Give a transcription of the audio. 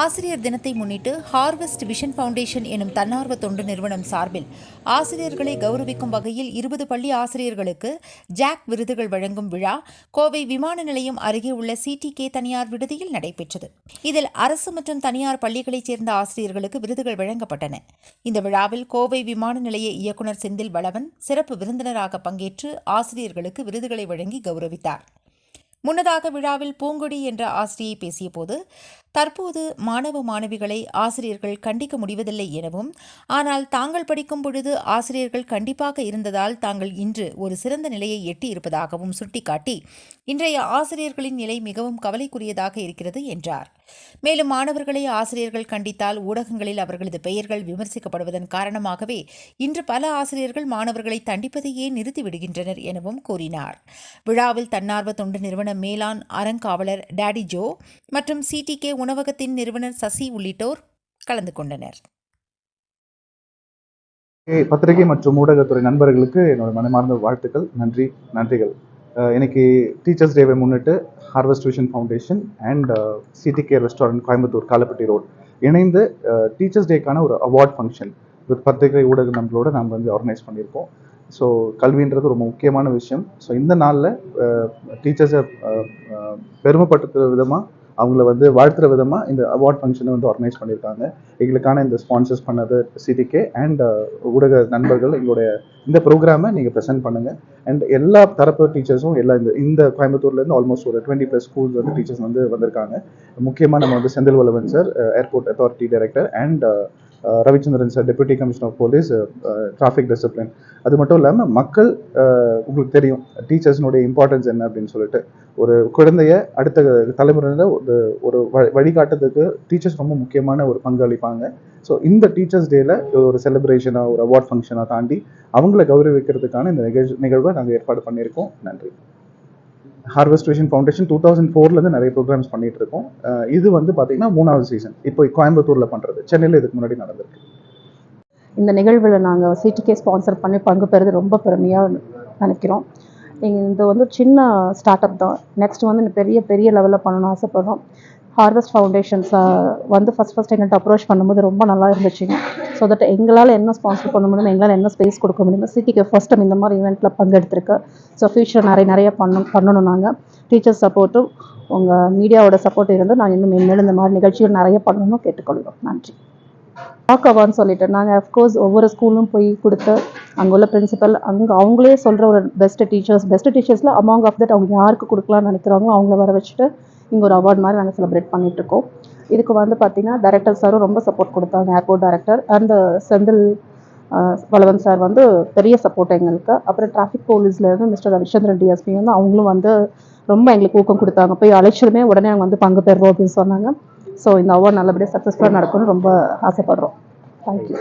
ஆசிரியர் தினத்தை முன்னிட்டு ஹார்வெஸ்ட் விஷன் ஃபவுண்டேஷன் எனும் தன்னார்வ தொண்டு நிறுவனம் சார்பில் ஆசிரியர்களை கௌரவிக்கும் வகையில் இருபது பள்ளி ஆசிரியர்களுக்கு ஜாக் விருதுகள் வழங்கும் விழா கோவை விமான நிலையம் அருகே உள்ள சிடிகே தனியார் விடுதியில் நடைபெற்றது. இதில் அரசு மற்றும் தனியார் பள்ளிகளைச் சேர்ந்த ஆசிரியர்களுக்கு விருதுகள் வழங்கப்பட்டன. இந்த விழாவில் கோவை விமான நிலைய இயக்குநர் செந்தில் வளவன் சிறப்பு விருந்தினராக பங்கேற்று ஆசிரியர்களுக்கு விருதுகளை வழங்கி கௌரவித்தார். முன்னதாக விழாவில் பூங்கொடி என்ற ஆசிரியை பேசியபோது தற்போது மாணவ மாணவிகளை ஆசிரியர்கள் கண்டிக்க முடிவதில்லை எனவும் ஆனால் தாங்கள் படிக்கும் பொழுது ஆசிரியர்கள் கண்டிப்பாக இருந்ததால் தாங்கள் இன்று ஒரு சிறந்த நிலையை எட்டி இருப்பதாகவும் சுட்டிக்காட்டி இன்றைய ஆசிரியர்களின் நிலை மிகவும் கவலைக்குரியதாக இருக்கிறது என்றார். மேலும் மாணவர்களை ஆசிரியர்கள் கண்டித்தால் ஊடகங்களில் அவர்களது பெயர்கள் விமர்சிக்கப்படுவதன் காரணமாகவே இன்று பல ஆசிரியர்கள் மாணவர்களை தண்டிப்பதையே நிறுத்திவிடுகின்றனர் எனவும் கூறினார். விழாவில் தன்னார்வ தொண்டு நிறுவன மேலாண் அறங்காவலர் டேடி ஜோ மற்றும் சிடிகே உணவகத்தின் நிறுவனர் சசி உள்ளிட்டோர் கலந்து கொண்டனர். பத்திரிகை மற்றும் ஊடகத்துறை நண்பர்களுக்கு என்னோட மனமார்ந்த வாழ்த்துக்கள் நன்றி நன்றிகள். இன்னைக்கு டீச்சர்ஸ் டேவை முன்னிட்டு harvest tuition foundation and CDK restaurant Coimbatore Kalapatti road இணைந்து டீச்சர்ஸ் டேக்கான ஒரு அவார்ட் ஃபங்க்ஷன் வித் பத்திரிகை ஊடக நண்பர்களோட நாம் வந்து ஆர்கனைஸ் பண்ணியிருக்கோம். ஸோ கல்வின்றது ரொம்ப முக்கியமான விஷயம். ஸோ இந்த நாளில் டீச்சர்ஸை பெருமைப்படுத்துகிற விதமாக அவங்கள வந்து வாழ்த்துற விதமாக இந்த அவார்ட் ஃபங்க்ஷனை வந்து ஆர்கனைஸ் பண்ணியிருக்காங்க. எங்களுக்கான இந்த ஸ்பான்சர்ஸ் பண்ணது சிடிகே அண்ட் uh, ஊடக நண்பர்கள் எங்களுடைய இந்த ப்ரோக்ராமை நீங்கள் ப்ரெசென்ட் பண்ணுங்கள் அண்ட் எல்லா தரப்பு டீச்சர்ஸும் எல்லா இந்த இந்த கோயம்புத்தூர்லேருந்து ஆல்மோஸ்ட் ஒரு டுவெண்ட்டி ப்ளஸ் ஸ்கூல்ஸ் வந்து டீச்சர்ஸ் வந்து வந்திருக்காங்க. முக்கியமாக நம்ம வந்து Senthil Vallavan sir airport authority director and Ravichandran sir deputy commissioner of police traffic discipline அது மட்டும் இல்லாமல் மக்கள் உங்களுக்கு தெரியும் டீச்சர்ஸ்னுடைய இம்பார்ட்டன்ஸ் என்ன அப்படின்னு சொல்லிட்டு. ஒரு குழந்தைய அடுத்த தலைமுறையில் ஒரு ஒரு வழிகாட்டுறதுக்கு டீச்சர்ஸ் ரொம்ப முக்கியமான ஒரு பங்கு அளிப்பாங்க. ஸோ இந்த டீச்சர்ஸ் டேல ஒரு செலிப்ரேஷனாக ஒரு அவார்ட் ஃபங்க்ஷனாக தாண்டி அவங்கள கௌரவிக்கிறதுக்கான இந்த நிகழ்ச்சி நிகழ்வை நாங்கள் ஏற்பாடு பண்ணியிருக்கோம். நன்றி. ஹார்வெஸ்ட் ஃபவுண்டேஷன் டூ தௌசண்ட் ஃபோர்லேருந்து நிறைய ப்ரோக்ராம்ஸ் பண்ணிட்டு இருக்கோம். இது வந்து பார்த்தீங்கன்னா மூணாவது சீசன் இப்போ கோயம்புத்தூரில் பண்ணுறது சென்னையில் இதுக்கு முன்னாடி நடந்திருக்கு. இந்த நிகழ்வில் நாங்கள் சிடிகே ஸ்பான்சர் பண்ணி பங்கு பெறுறது ரொம்ப பெருமையாக நினைக்கிறோம். இது வந்து சின்ன ஸ்டார்ட் அப் தான். நெக்ஸ்ட் வந்து பெரிய பெரிய லெவலில் பண்ணணும்னு ஆசைப்படுறோம். ஹார்வெஸ்ட் ஃபவுண்டேஷன்ஸ் வந்து ஃபஸ்ட் ஃபஸ்ட் எங்கள்கிட்ட அப்ரோச் பண்ணும்போது ரொம்ப நல்லா இருந்துச்சுங்க. ஸோ தட் எங்களால் என்ன ஸ்பான்சர் பண்ண முடியும் எங்களால் என்ன ஸ்பேஸ் கொடுக்க முடியும் சிட்டிக்கு ஃபர்ஸ்ட் டைம் இந்த மாதிரி ஈவெண்ட்டில் பங்கெடுத்திருக்கு. ஸோ ஃபியூச்சர் நிறைய நிறைய பண்ணும் பண்ணணும் நாங்கள் டீச்சர்ஸ் சப்போர்ட்டும் உங்கள் மீடியாவோட சப்போர்ட் இருந்து நாங்கள் இன்னும் மென்மேலும் இந்த மாதிரி நிகழ்ச்சிகள் நிறைய பண்ணணும்னு கேட்டுக்கொள்கிறோம். நன்றி. டாக்கவான்னு சொல்லிட்டு நாங்கள் அஃப்கோர்ஸ் ஒவ்வொரு ஸ்கூலும் போய் கொடுத்து அங்கே உள்ள பிரின்சிபல் அங்கே அவங்களே சொல்கிற ஒரு பெஸ்ட் டீச்சர்ஸ் பெஸ்ட் டீச்சர்ஸில் அமாங் ஆஃப் தட் அவங்க யாருக்கு கொடுக்கலாம்னு நினைக்கிறாங்களோ அவங்கள வர வச்சுட்டு இங்கே ஒரு அவார்ட் மாதிரி நாங்கள் செலிப்ரேட் பண்ணிகிட்ருக்கோம் இதுக்கு வந்து பார்த்தீங்கன்னா டேரக்டர் சாரும் ரொம்ப சப்போர்ட் கொடுத்தாங்க airport director and Senthil Valavan sir வந்து பெரிய சப்போர்ட் எங்களுக்கு. அப்புறம் டிராஃபிக் போலீஸ்லேருந்து மிஸ்டர் ரவிச்சந்திரன் டிஎஸ்பி வந்து அவங்களும் வந்து ரொம்ப எங்களுக்கு ஊக்கம் கொடுத்தாங்க. போய் அழைச்சதுமே உடனே அவங்க வந்து பங்கு பெறுறோம் அப்படின்னு சொன்னாங்க. ஸோ இந்த அவார்ட் நல்லபடியாக சக்ஸஸ்ஃபுல்லாக நடக்கும்னு ரொம்ப ஆசைப்படுறோம். தேங்க்யூ